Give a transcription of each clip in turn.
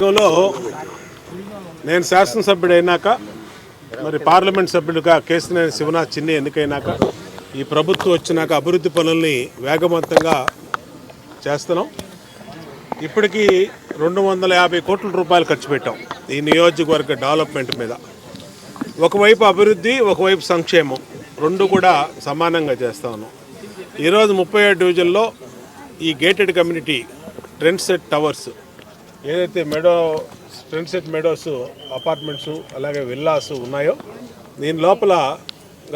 లో నేను శాసనసభ్యుడు అయినాక మరి పార్లమెంట్ సభ్యుడిగా కేసినేని శివనాథ్ చిన్ని ఎన్నికైనాక ఈ ప్రభుత్వం వచ్చినాక అభివృద్ధి పనుల్ని వేగవంతంగా చేస్తున్నాం. ఇప్పటికీ రెండు వందల యాభై కోట్ల రూపాయలు ఖర్చు పెట్టాం ఈ నియోజకవర్గ డెవలప్మెంట్ మీద. ఒకవైపు అభివృద్ధి ఒకవైపు సంక్షేమం రెండు కూడా సమానంగా చేస్తా ఉన్నాం. ఈరోజు ముప్పై ఏడు డివిజన్లో ఈ gated community trend set towers ఏదైతే మెడో ఫ్రెండ్సెట్ మెడోస్ అపార్ట్మెంట్స్ అలాగే విల్లాస్ ఉన్నాయో దీని లోపల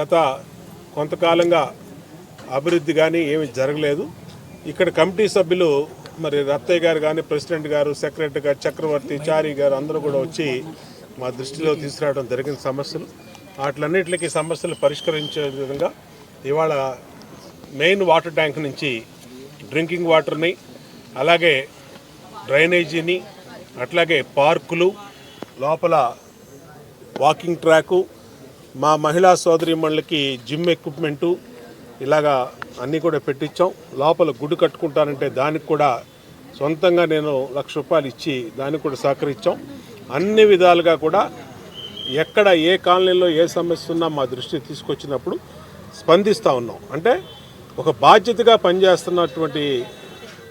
గత కొంతకాలంగా అభివృద్ధి కానీ ఏమీ జరగలేదు. ఇక్కడ కమిటీ సభ్యులు మరి రత్తయ్య గారు కానీ ప్రెసిడెంట్ గారు సెక్రటరీ గారు చక్రవర్తి చారి గారు అందరూ కూడా వచ్చి మా దృష్టిలో తీసుకురావడం జరిగిన సమస్యలు. వాటిలన్నిటికీ సమస్యలు పరిష్కరించే విధంగా ఇవాళ మెయిన్ వాటర్ ట్యాంక్ నుంచి డ్రింకింగ్ వాటర్ని అలాగే డ్రైనేజీని అట్లాగే పార్కులు లోపల వాకింగ్ ట్రాకు మా మహిళా సోదరిమణులకి జిమ్ ఎక్విప్మెంటు ఇలాగా అన్నీ కూడా పెట్టించాం. లోపల గుడి కట్టుకుంటానంటే దానికి కూడా సొంతంగా నేను లక్ష రూపాయలు ఇచ్చి దానికి కూడా సహకరించాం. అన్ని విధాలుగా కూడా ఎక్కడ ఏ కాలనీలో ఏ సమస్య ఉన్నా మా దృష్టికి తీసుకొచ్చినప్పుడు స్పందిస్తూ ఉన్నాం. అంటే ఒక బాధ్యతగా పనిచేస్తున్నటువంటి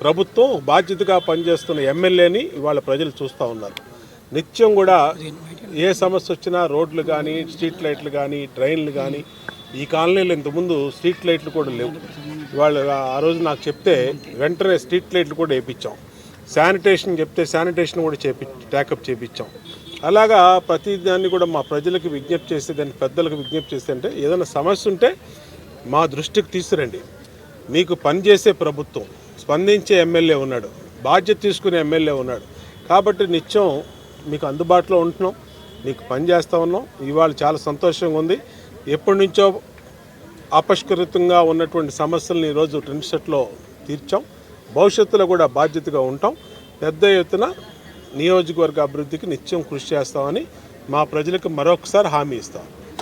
ప్రభుత్వం బాధ్యతగా పనిచేస్తున్న ఎమ్మెల్యేని ఇవాళ ప్రజలు చూస్తూ ఉన్నారు. నిత్యం కూడా ఏ సమస్య వచ్చినా రోడ్లు కానీ స్ట్రీట్ లైట్లు కానీ ట్రైన్లు కానీ ఈ కాలనీలో ఇంతకుముందు స్ట్రీట్ లైట్లు కూడా లేవు. ఇవాళ ఆ రోజు నాకు చెప్తే వెంటనే స్ట్రీట్ లైట్లు కూడా వేయించాం శానిటేషన్ చెప్తే శానిటేషన్ కూడా చేపి ట్యాకప్ చేపించాం. అలాగా ప్రతి దాన్ని కూడా మా ప్రజలకు విజ్ఞప్తి చేస్తే దాన్ని పెద్దలకు విజ్ఞప్తి చేస్తే అంటే ఏదైనా సమస్య ఉంటే మా దృష్టికి తీసుకురండి. మీకు పనిచేసే ప్రభుత్వం స్పందించే ఎమ్మెల్యే ఉన్నాడు. బాధ్యత తీసుకునే ఎమ్మెల్యే ఉన్నాడు. కాబట్టి నిత్యం మీకు అందుబాటులో ఉంటున్నాం. మీకు పని చేస్తూ ఉన్నాం. ఇవాళ చాలా సంతోషంగా ఉంది. ఎప్పటి నుంచో అపష్కృతంగా ఉన్నటువంటి సమస్యలను ఈరోజు ట్రెండ్ సెట్లో తీర్చాం. భవిష్యత్తులో కూడా బాధ్యతగా ఉంటాం. పెద్ద ఎత్తున నియోజకవర్గ అభివృద్ధికి నిత్యం కృషి చేస్తామని మా ప్రజలకు మరొకసారి హామీ ఇస్తాం.